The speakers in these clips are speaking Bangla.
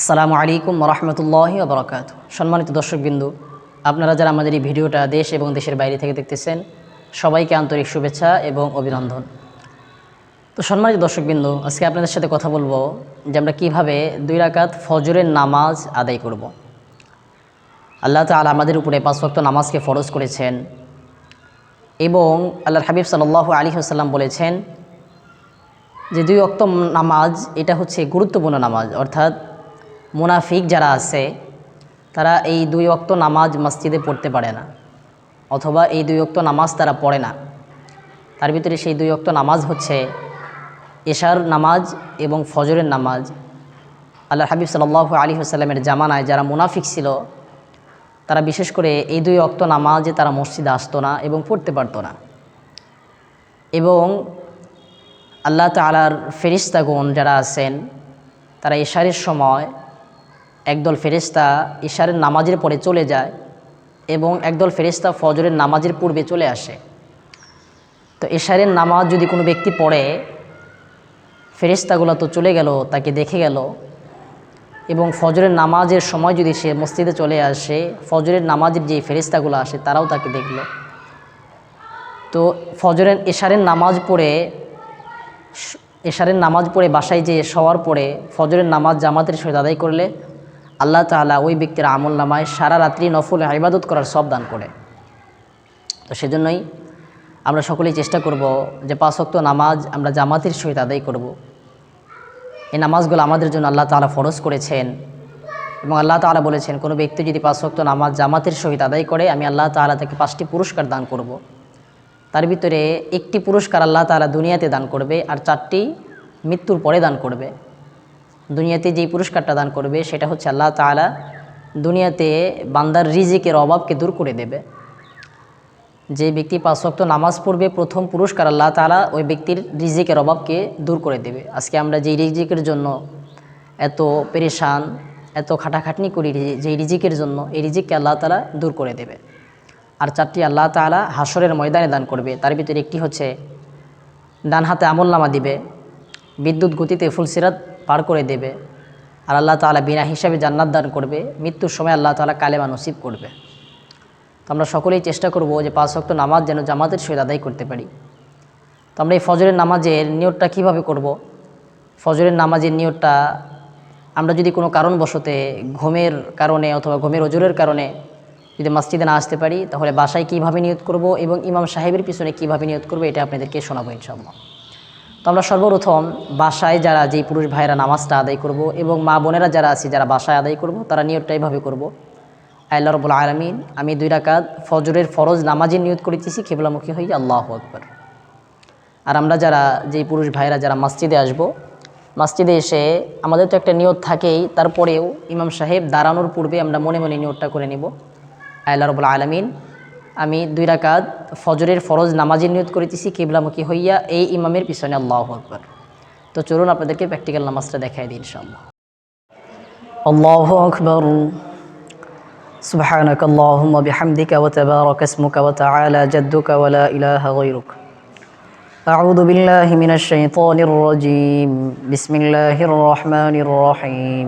আসসালামু আলাইকুম রহমতুল্লাহি বরকাত সম্মানিত দর্শকবিন্দু, আপনারা যারা আমাদের এই ভিডিওটা দেশ এবং দেশের বাইরে থেকে দেখতেছেন, সবাইকে আন্তরিক শুভেচ্ছা এবং অভিনন্দন তো সম্মানিত দর্শকবিন্দু, আজকে আপনাদের সাথে কথা বলব যে আমরা কীভাবে দুই রাকাত ফজরের নামাজ আদায় করব। আল্লাহ তালা আমাদের উপরে পাঁচ ওয়াক্ত নামাজকে ফরজ করেছেন এবং আল্লাহর হাবিব সাল্লাহ আলী হাসাল্লাম বলেছেন যে দুই অক্ত নামাজ, এটা হচ্ছে গুরুত্বপূর্ণ নামাজ, অর্থাৎ মুনাফিক যারা আছে, তারা এই দুই অক্ত নামাজ মসজিদে পড়তে পারে না, অথবা এই দুই অক্ত নামাজ তারা পড়ে না। তার ভিতরে সেই দুই অক্ত নামাজ হচ্ছে এশার নামাজ এবং ফজরের নামাজ। আল্লাহ হাবিব সাল্লাহ আলী হাসাল্লামের জামানায় যারা মুনাফিক ছিল, তারা বিশেষ করে এই দুই অক্ত নামাজে তারা মসজিদে আসতো না এবং পড়তে পারতো না। এবং আল্লাহ তালার ফেরিস্তাগণ যারা আছেন, তারা এশারের সময় একদল ফেরিস্তা ইশারের নামাজের পরে চলে যায় এবং একদল ফেরিস্তা ফজরের নামাজের পূর্বে চলে আসে। তো ইশারের নামাজ যদি কোনো ব্যক্তি পড়ে ফেরিস্তাগুলো তো চলে গেল, তাকে দেখে গেল এবং ফজরের নামাজের সময় যদি সে মসজিদে চলে আসে, ফজরের নামাজের যে ফেরিস্তাগুলো আসে, তারাও তাকে দেখল। তো ফজরের এশারের নামাজ পড়ে এশারের নামাজ পড়ে, বাসায় যেয়ে শোয়ার পরে ফজরের নামাজ জামাতের সহিত আদায় করলে আল্লাহ তাআলা ওই ব্যক্তির আমল নামায় সারা রাত্রি নফল ইবাদত করার সব দান করে তো সেজন্যই আমরা সকলেই চেষ্টা করব যে পাঁচ ওয়াক্ত নামাজ আমরা জামাতের সহিত আদায় করব। এই নামাজগুলো আমাদের জন্য আল্লাহ তাআলা ফরজ করেছেন এবং আল্লাহ তাআলা বলেছেন, কোনো ব্যক্তি যদি পাঁচ ওয়াক্ত নামাজ জামাতের সহিত আদায় করে, আমি আল্লাহ তাআলা তাকে পাঁচটি পুরস্কার দান করব। তার ভিতরে একটি পুরস্কার আল্লাহ তালা দুনিয়াতে দান করবে আর চারটি মৃত্যুর পরে দান করবে দুনিয়াতে যেই পুরস্কারটা দান করবে, সেটা হচ্ছে আল্লাহ তাআলা দুনিয়াতে বান্দার রিজিকের অভাবকে দূর করে দেবে। যে ব্যক্তি পাঁচ ওয়াক্ত নামাজ পড়বে, প্রথম পুরস্কার আল্লাহ তাআলা ওই ব্যক্তির রিজিকের অভাবকে দূর করে দেবে। আজকে আমরা যেই রিজিকের জন্য এত পেরেশান, এত খাটাখাটনি করি, যেই রিজিকের জন্য এই রিজিককে আল্লাহ তালা দূর করে দেবে। আর চারটি আল্লাহ তাআলা হাসরের ময়দানে দান করবে। তার ভিতরে একটি হচ্ছে ডান হাতে আমল নামা দিবে, বিদ্যুৎ গতিতে ফুলসিরাত পার করে দেবে। আর আল্লাহ তালা বিনা হিসাবে জান্নাত দান করবে। মৃত্যুর সময় আল্লাহ তালা কালেমা নসিব করবে। তো আমরা সকলেই চেষ্টা করব যে পাঁচ ওয়াক্ত নামাজ যেন জামাতের সহিত আদায় করতে পারি। তো আমরা এই ফজরের নামাজের নিয়তটা কীভাবে করব। ফজরের নামাজের নিয়তটা আমরা যদি কোনো কারণবশতে ঘুমের কারণে অথবা ঘুমের ওজোরের কারণে যদি মসজিদে না আসতে পারি, তাহলে বাসায় কীভাবে নিয়ত করব এবং ইমাম সাহেবের পিছনে কীভাবে নিয়ত করব, এটা আপনাদেরকে শোনাবো ইনশাল্লাহ তো আমরা সর্বপ্রথম বাসায় যারা যেই পুরুষ ভাইয়েরা নামাজটা আদায় করব এবং মা বোনেরা যারা আছে, যারা বাসায় আদায় করব, তারা নিয়তটা এইভাবে করব। আল্লাহ রবুল আলমিন, আমি দুই রাকাত ফজরের ফরজ নামাজের নিয়ত করেছি খেবলামুখী হই, আল্লাহ আকবর। আর আমরা যারা যেই পুরুষ ভাইরা যারা মসজিদে আসব, মসজিদে এসে আমাদের তো একটা নিয়ত থাকেই, তারপরেও ইমাম সাহেব দাঁড়ানোর পূর্বে আমরা মনে মনে নিয়তটা করে নিব। আল্লাহ রবুল আলমিন আমি দুই রাকাত ফজরের ফরজ নামাজের নিয়ত করেছি কিবলামুখী হইয়া এই ইমামের পিছনে আল্লাহ আকবর তো চলুন আপনাদেরকে প্র্যাকটিক্যাল নামাজটা দেখাই দিই ইনশাআল্লাহ আল্লাহ আকবর سبحانك اللهم بحمدك وتبارك اسمك وتعالى جدك ولا إله غيرك أعوذ بالله من الشيطان الرجيم بسم الله الرحمن الرحيم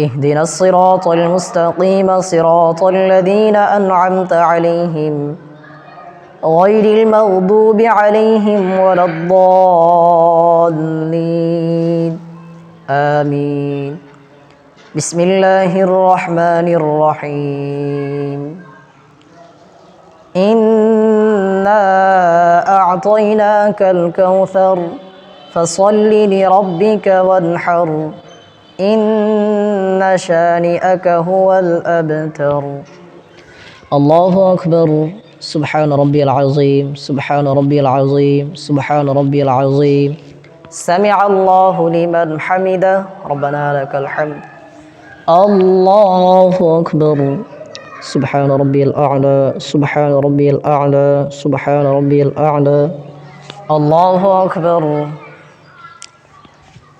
اهدنا الصراط المستقيم صراط الذين أنعمت عليهم غير المغضوب عليهم ولا الضالين. آمين. بسم الله الرحمن الرحيم. إنا أعطيناك الكوثر فصل لربك وانحر. إن شانئك هو الأبتر. الله أكبر. سبحان ربي العظيم. سبحان ربي العظيم. سبحان ربي العظيم. سمع الله لمن حمده. ربنا لك الحمد. الله أكبر. سبحان ربي الأعلى. سبحان ربي الأعلى. سبحان ربي الأعلى. الله أكبر.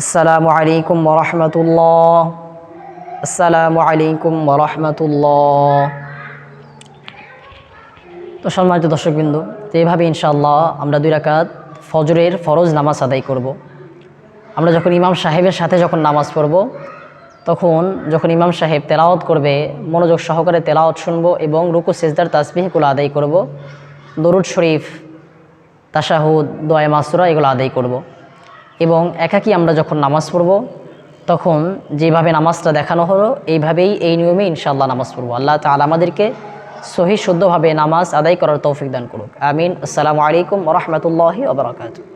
আসসালামু আলাইকুম রহমতুল্লাহ আসসালামু আলাইকুম রহমতুল্লাহ তো সম্মানিত দর্শকবৃন্দ, তো এভাবে ইনশাল্লাহ আমরা দুই রাকাত ফজরের ফরজ নামাজ আদায় করব। আমরা যখন ইমাম সাহেবের সাথে যখন নামাজ পড়ব, তখন যখন ইমাম সাহেব তেলাওয়াত করবে, মনোযোগ সহকারে তেলাওয়াত শুনব এবং রুকু, সেজদার তাসবিহগুলো আদায় করব দরুদ শরীফ, তাশাহুদ দোয়া মাসুরা এগুলো আদায় করব। এবং একাকি আমরা যখন নামাজ পড়ব, তখন যেভাবে নামাজটা দেখানো হলো, এইভাবেই এই নিয়মে ইনশাআল্লাহ নামাজ পড়ব। আল্লাহ তালা আমাদেরকে সহি শুদ্ধভাবে নামাজ আদায় করার তৌফিক দান করুক। আমিন। আসসালামু আলাইকুম রহমতুল্লাহি ওবরাকাতু